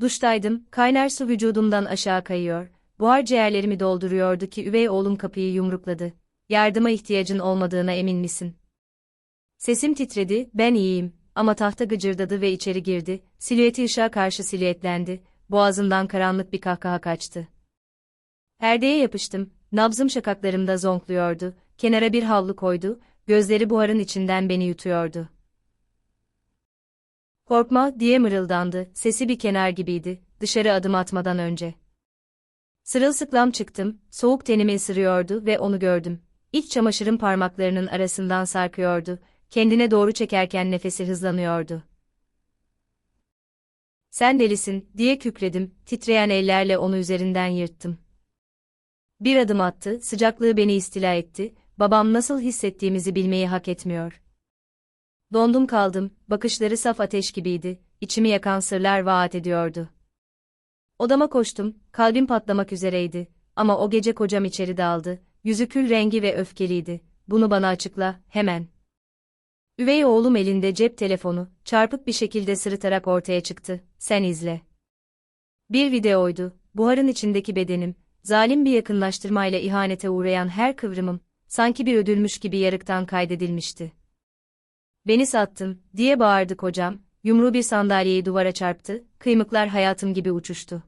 Duştaydım, kaynar su vücudumdan aşağı kayıyor, buhar ciğerlerimi dolduruyordu ki üvey oğlum kapıyı yumrukladı. Yardıma ihtiyacın olmadığına emin misin? Sesim titredi, ben iyiyim, ama tahta gıcırdadı ve içeri girdi, silüeti ışığa karşı silüetlendi, boğazımdan karanlık bir kahkaha kaçtı. Perdeye yapıştım, nabzım şakaklarımda zonkluyordu, kenara bir havlu koydu, gözleri buharın içinden beni yutuyordu. Korkma, diye mırıldandı, sesi bir kenar gibiydi, dışarı adım atmadan önce. Sırılsıklam çıktım, soğuk tenimi ısırıyordu ve onu gördüm. İç çamaşırım parmaklarının arasından sarkıyordu, kendine doğru çekerken nefesi hızlanıyordu. Sen delisin, diye kükredim, titreyen ellerle onu üzerinden yırttım. Bir adım attı, sıcaklığı beni istila etti, babam nasıl hissettiğimizi bilmeyi hak etmiyor. Dondum kaldım, bakışları saf ateş gibiydi, içimi yakan sırlar vaat ediyordu. Odama koştum, kalbim patlamak üzereydi, ama o gece kocam içeri daldı, yüzü kül rengi ve öfkeliydi, bunu bana açıkla, hemen. Üvey oğlum elinde cep telefonu, çarpık bir şekilde sırıtarak ortaya çıktı, sen izle. Bir videoydu, buharın içindeki bedenim, zalim bir yakınlaştırmayla ihanete uğrayan her kıvrımım, sanki bir ödülmüş gibi yarıktan kaydedilmişti. Beni sattın, diye bağırdı kocam, yumruğu bir sandalyeyi duvara çarptı, kıymıklar hayatım gibi uçuştu.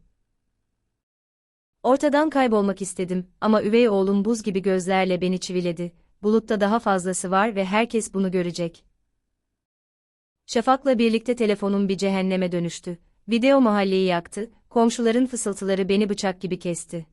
Ortadan kaybolmak istedim ama üvey oğlum buz gibi gözlerle beni çiviledi, bulutta daha fazlası var ve herkes bunu görecek. Şafak'la birlikte telefonum bir cehenneme dönüştü. Video mahalleyi yaktı, komşuların fısıltıları beni bıçak gibi kesti.